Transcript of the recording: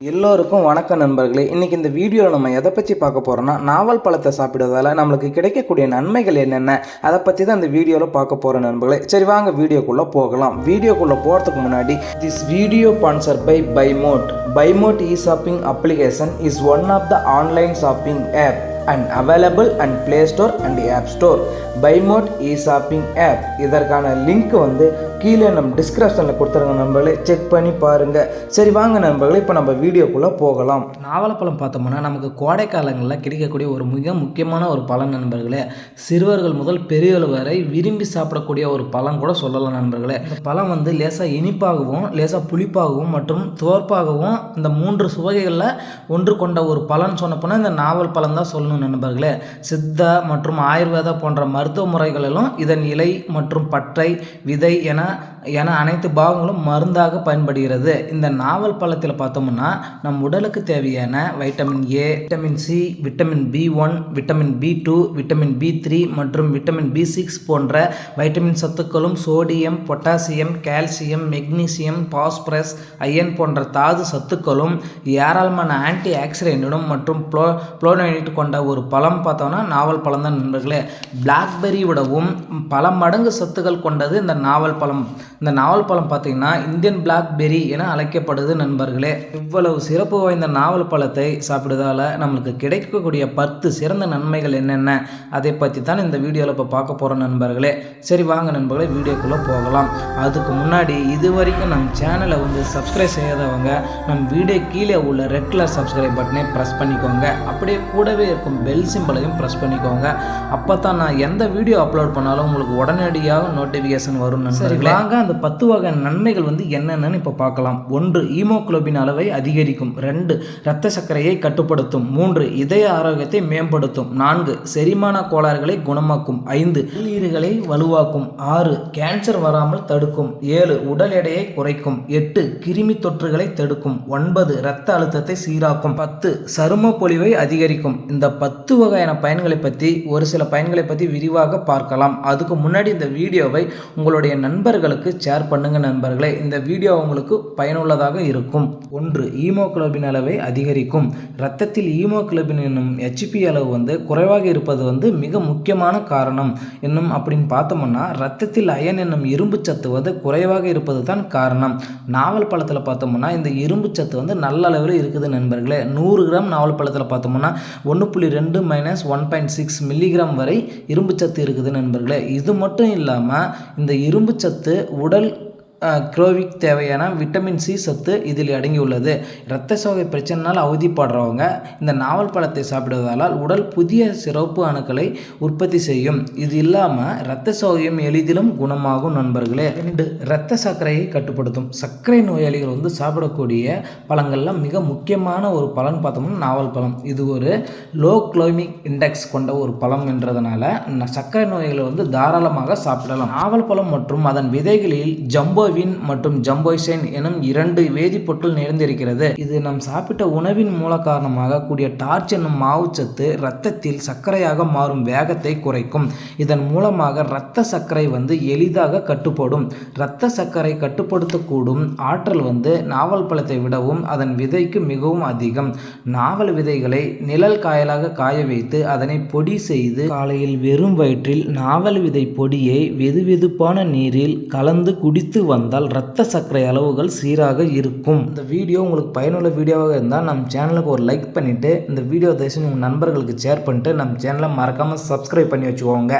எல்லோருக்கும் வணக்கம் நண்பர்களே. இன்றைக்கி இந்த வீடியோவில் நம்ம எதை பற்றி பார்க்க போகிறோம்னா நாவல் பழத்தை சாப்பிடுவதால் நம்மளுக்கு கிடைக்கக்கூடிய நன்மைகள் என்னென்ன அதை பற்றி தான் இந்த வீடியோவில் பார்க்க போகிற நண்பர்களே. சரி வாங்க வீடியோக்குள்ளே போகலாம். வீடியோக்குள்ளே போகிறதுக்கு முன்னாடி this video sponsor by Bymot Bymot e shopping application is one of the online shopping app and available and play store and app store Bymot e shopping app இதற்கான லிங்க் வந்து கீழே நம்ம டிஸ்கிரிப்ஷனில் கொடுத்துருங்க நண்பர்களே செக் பண்ணி பாருங்கள் சரி வாங்க நண்பர்களே இப்போ நம்ம வீடியோக்குள்ளே போகலாம். நாவலப்பழம் பார்த்தோம்னா நமக்கு கோடை காலங்களில் கிடைக்கக்கூடிய ஒரு மிக முக்கியமான ஒரு பழம் நண்பர்களே. சிறுவர்கள் முதல் பெரியவர்கள் வரை விரும்பி சாப்பிடக்கூடிய ஒரு பழம் கூட சொல்லலாம் நண்பர்களே. இந்த பழம் வந்து லேசாக இனிப்பாகவும் லேசாக புளிப்பாகவும் மற்றும் துவர்ப்பாகவும் இந்த மூன்று சுவைகளில் ஒன்று கொண்ட ஒரு பழம்னு சொன்னப்போனால் இந்த நாவல் பழம் தான் சொல்லணும் நண்பர்களே. சித்தா மற்றும் ஆயுர்வேதா போன்ற மருத்துவ முறைகளிலும் இதன் இலை மற்றும் பற்றை விதை என என அனைத்து பாகங்களும் மருந்தாக பயன்படுகிறது. இந்த நாவல் பழத்தில் பார்த்தோம்னா நம் உடலுக்கு தேவையான vitamin A vitamin C vitamin B one vitamin B two vitamin B three மற்றும் விட்டமின் பி சிக்ஸ் போன்ற வைட்டமின் சத்துக்களும் sodium potassium calcium magnesium phosphorus iron போன்ற தாது சத்துக்களும் ஏராளமான ஆன்டி ஆக்சிடென்டும் மற்றும் ப்ளோ ப்ளோனைட் கொண்ட ஒரு பழம் பார்த்தோம்னா நாவல் பழம் தான் நண்பர்களே பிளாக்பெர்ரி விடவும் பல மடங்கு சத்துக்கள் கொண்டது இந்த நாவல் பழம். இந்த நாவல் பழம் பார்த்தீங்கன்னா இந்தியன் பிளாக்பெர்ரி என அழைக்கப்படுது நண்பர்களே. இவ்வளவு சிறப்பு வாய்ந்த நாவல் பழத்தை சாப்பிடுவதால் நம்மளுக்கு கிடைக்கக்கூடிய பத்து சிறந்த நன்மைகள் என்னென்ன? அதை பற்றி தான் இந்த வீடியோவில் இப்போ பார்க்க போகிறோம் நண்பர்களே. சரி வாங்க நண்பர்களே வீடியோக்குள்ளே போகலாம். அதுக்கு முன்னாடி இது வரைக்கும் நம்ம சேனலை வந்து சப்ஸ்கிரைப் செய்யாதவங்க நம் வீடியோ கீழே உள்ள ரெட் கலர் சப்ஸ்கிரைப் பட்டனை ப்ரெஸ் பண்ணிக்கோங்க. அப்படியே கூடவே இருக்கும் பெல் சிம்பிளையும் ப்ரெஸ் பண்ணிக்கோங்க. அப்போ தான் நான் எந்த வீடியோ அப்லோட் பண்ணாலும் உங்களுக்கு உடனடியாக நோட்டிஃபிகேஷன் வரும் நண்பர்களே. வாங்க அந்த பத்து வகை நன்மைகள் வந்து என்னென்னு இப்போ பார்க்கலாம். ஒன்று ஈமோகுளோபின் அளவை அதிகரிக்கும். ரெண்டு இரத்த சர்க்கரையை கட்டுப்படுத்தும். மூன்று இதய ஆரோக்கியத்தை மேம்படுத்தும். நான்கு செரிமான கோளாறுகளை குணமாக்கும். ஐந்து நீர்களை வலுவாக்கும். ஆறு கேன்சர் வராமல் தடுக்கும். ஏழு உடல் எடையை குறைக்கும். எட்டு கிருமி தொற்றுகளை தடுக்கும். ஒன்பது இரத்த அழுத்தத்தை சீராக்கும். பத்து சரும பொலிவை அதிகரிக்கும். இந்த பத்து வகையான பயன்களை பற்றி ஒரு சில பயன்களை பற்றி விரிவாக பார்க்கலாம். அதுக்கு முன்னாடி இந்த வீடியோவை உங்களுடைய நண்பர்களுக்கு ஷேர் பண்ணுங்க நண்பர்களே. இந்த வீடியோ உங்களுக்கு பயனுள்ளதாக இருக்கும். ஒன்று ஈமோகுளோபின் அளவை அதிகரிக்கும். இரத்தத்தில் ஈமோகுளோபின் என்னும் ஹெச்பி அளவு வந்து குறைவாக இருப்பது வந்து மிக முக்கியமான காரணம் என்னும் அப்படின்னு பார்த்தோம்னா இரத்தத்தில் அயன் என்னும் இரும்பு சத்து வந்து குறைவாக இருப்பது தான் காரணம். நாவல் பழத்தில் பார்த்தோம்னா இந்த இரும்பு சத்து வந்து நல்ல அளவில் இருக்குது நண்பர்களே. நூறு கிராம் நாவல் பழத்தில் பார்த்தோம்னா ஒன்று புள்ளி ரெண்டு minus one point six milligram வரை இரும்பு சத்து இருக்குது நண்பர்களே. இது மட்டும் இல்லாமல் இந்த இரும்பு சத்து உடல் குரோவிக் தேவையான விட்டமின் சி சத்து இதில் அடங்கியுள்ளது. இரத்த சோகை பிரச்சனைனால் அவதிப்படுறவங்க இந்த நாவல் பழத்தை சாப்பிடுவதால் உடல் புதிய சிறப்பு அணுக்களை உற்பத்தி செய்யும். இது இல்லாமல் இரத்த சோகையும் எளிதிலும் குணமாகும் நண்பர்களே. ரெண்டு இரத்த சர்க்கரையை கட்டுப்படுத்தும். சர்க்கரை நோயாளிகள் வந்து சாப்பிடக்கூடிய பழங்களில் மிக முக்கியமான ஒரு பழம் பார்த்தோம்னா நாவல் பழம். இது ஒரு லோ குளோமிக் இண்டெக்ஸ் கொண்ட ஒரு பழம் என்றதுனால சர்க்கரை நோய்களை வந்து தாராளமாக சாப்பிடலாம். நாவல் பழம் மற்றும் அதன் விதைகளில் ஜம்போ ஜம்போவின் மற்றும் ஜம்போய்சைன் எனும் இரண்டு வேதிப்பொருட்கள் நிறைந்திருக்கிறது. இது நாம் சாப்பிட்ட உணவின் மூல காரணமாக கூடிய டார்ச் என்னும் மாவுச்சத்து இரத்தத்தில் சர்க்கரையாக மாறும் வேகத்தை குறைக்கும். இதன் மூலமாக இரத்த சர்க்கரை வந்து எளிதாக கட்டுப்படும். இரத்த சர்க்கரை கட்டுப்படுத்தக்கூடும். ஆற்றல் வந்து நாவல் பழத்தை விடவும் அதன் விதைக்கு மிகவும் அதிகம். நாவல் விதைகளை நிழல் காயலாக காய வைத்து அதனை பொடி செய்து காலையில் வெறும் வயிற்றில் நாவல் விதை பொடியை வெதுவெதுப்பான நீரில் கலந்து குடித்து வந்தால் இரத்த சர்க்கரை அளவுகள் சீராக இருக்கும். இந்த வீடியோ உங்களுக்கு பயனுள்ள வீடியோவாக இருந்தால் நம்ம சேனலுக்கு ஒரு லைக் பண்ணிவிட்டு இந்த வீடியோ தயவுசெய்து உங்கள் நண்பர்களுக்கு ஷேர் பண்ணிட்டு நம்ம சேனலை மறக்காமல் சப்ஸ்கிரைப் பண்ணி வச்சுக்கோங்க.